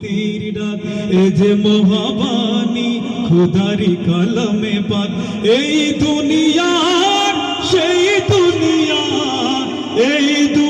তীর ডাক এ যে মহাবাণী খুদারি কলমে পাক। এই দুনিয়া সেই দুনিয়া এই দুনিয়ার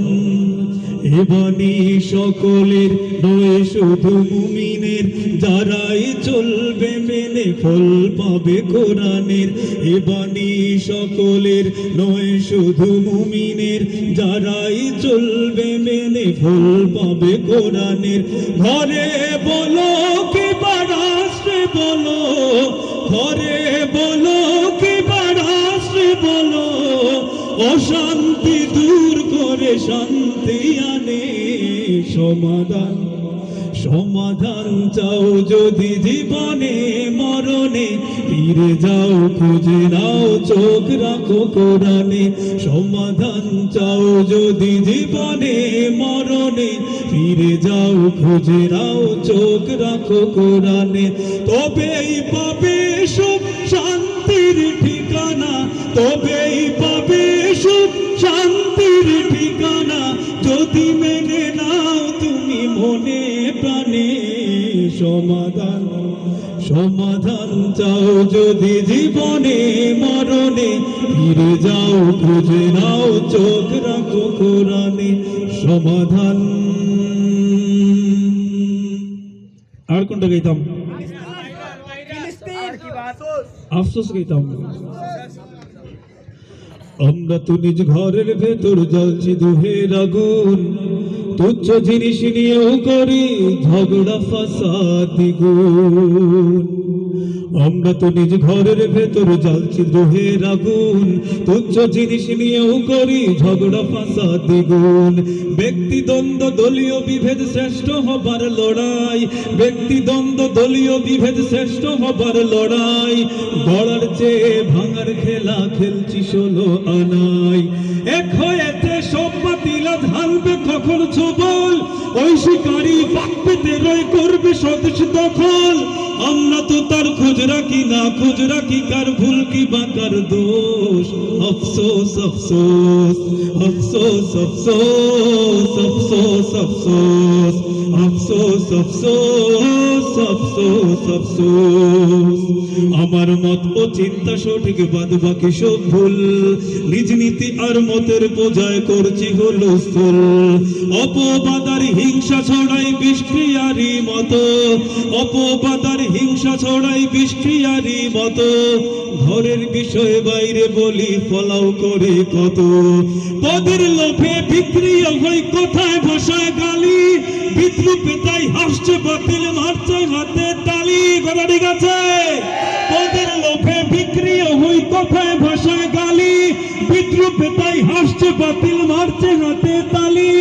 এবানি সকলের নয় শুধু মুমিনের, যারাই চলবে মেনে ফল পাবে কোরআনের। এবানি সকলের নয় শুধু মুমিনের, যারাই চলবে মেনে ফল পাবে কোরআনের। ঘরে বলো কি বারাসে বলো, ঘরে বলো কি বারাসে বলো, অশান্তি শান্তি আনে, সমাধান সমাধান চাও যদি জীবনে, মরণে, ফিরে যাও, খুঁজে নাও, চোখ রাখো কোরআনে, সমাধান চাও যদি জীবনে, মরণে, ফিরে যাও, খুঁজে নাও, চোখ রাখো কোরআনে। তবেই পাবে সুখ শান্তির ঠিকানা, তবেই যদি জীবনে মরণে ফিরে যাও খুঁজে নাও চোখ রাখো কোরআনে সমাধান। আর কোনটা গাইতাম? আফসোস গাইতাম। আমরা তো নিজ ঘরের ভেতর জ্বলছি দুহের আগুন। তুচ্ছ জিনিস নিয়েও করি ঝগড়া ফাসাদ দ্বিগুণ। আমরা তো নিজ ঘরের ভেতর জ্বলছি দুহের আগুন। তুচ্ছ জিনিস নিয়েও করি ঝগড়া, ফাসাদ, দ্বিগুণ। ব্যক্তি দ্বন্দ্ব দলীয় বিভেদ শ্রেষ্ঠ হবার লড়াই। ব্যক্তি দ্বন্দ্ব দলীয় বিভেদ শ্রেষ্ঠ হবার লড়াই। গড়ার চেয়ে ভাঙার খেলা খেলছি ষোলো আনাই এক হয়েছে সব বাতিলা ধানবে কখন ছবল? ওই শিকারী পাক পেতে রয় করবে সদস্য দখল। আমরা তো তার খোঁজ রাখি না, খোঁজ রাখি কার ভুল কি বা কার দোষ। আফসোস আফসোস আফসোস আফসোস আফসোস আফসোস আফসোস আফসোস। আফসোস আফসোস আমার মত ও চিন্তা সঠিক বাদ বাকি সব ভুল। নিজ নীতি আর মতের বোঝায় করছি হুলস্থুল অপবাদার হিংসা ছড়াই বিষক্রিয়ারি মতো। অপবাদার হিংসা ছড়াই বিষক্রিয়ারি মতো। ঘরের বিষয়ে বাইরে বলি, ফলাও করে কত। পদের লোভে বিক্রি হই, কোথায় ভাষায় গালি। বিদ্রুপে তাই হাসছে বাতিল আছে। তোদের লোভে বিক্রি হই কোথায় ভাষায় গালি। বিদ্রুপে তাই হাসছে, বাতিল মারছে হাতে তালি।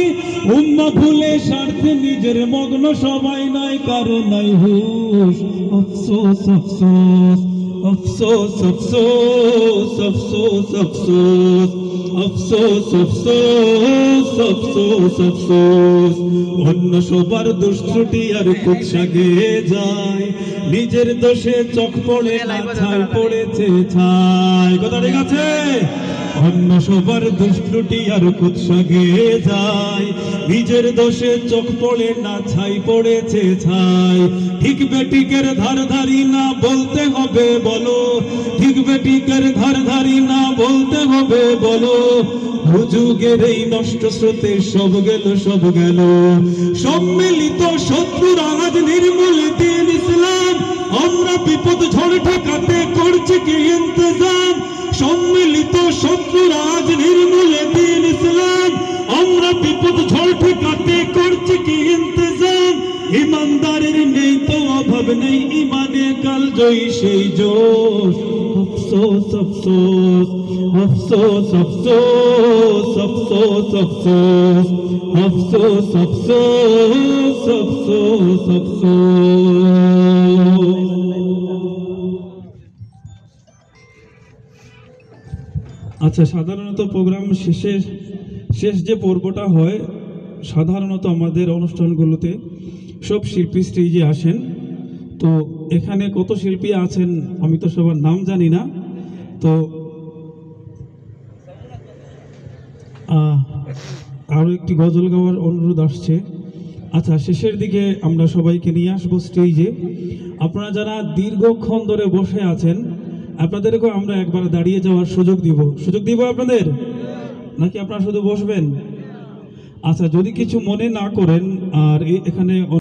উম্মা ভুলে স্বার্থে নিজের মগ্ন সবাই নাই, কারও নাই হুশ। আফসোস আফসোস। আফসোস আফসোস আফসোস আফসোস আফসোস আফসোস আফসোস আফসোস অন্য সবার দুষ্টুটি আর কুৎসা গেয়ে যায়। নিজের দোষে চোখ পড়ে না ছাই পড়েছে ছাই। কথা ঠিক আছে? অন্য সবার দুষ্ট্রুটি আর কুৎসা গেয়ে যায়। নিজের দোষে চোখ পড়ে না, ছাই পড়েছে ছাই। ঠিক বেটিকের ধার ধারি না বলতে হবে, বলো। ঠিক বেটিকের ধার ধারি না বলতে হবে, বলো। হুজুগের এই নষ্ট স্রোতে সব গেল সব গেল। সম্মিলিত শত্রুর আজ বিপদ করছে কি ইন্তজাম? ইমানদারের নেই তো অভাব নেই, ইমানে কাল জয়ী সেই জোশ। আচ্ছা সাধারণত প্রোগ্রাম শেষে শেষ যে পর্বটা হয়, সাধারণত আমাদের অনুষ্ঠানগুলোতে সব শিল্পী স্টেজে আসেন। তো এখানে কত শিল্পী আছেন আমি তো সবার নাম জানি না। তো আরও একটি গজল গাওয়ার অনুরোধ আসছে। আচ্ছা শেষের দিকে আমরা সবাইকে নিয়ে আসব স্টেজে। আপনারা যারা দীর্ঘক্ষণ ধরে বসে আছেন, আপনাদেরকেও আমরা একবার দাঁড়িয়ে যাওয়ার সুযোগ দিব। সুযোগ দিব আপনাদের? নাকি আপনারা শুধু বসবেন? আচ্ছা যদি কিছু মনে না করেন আর এখানে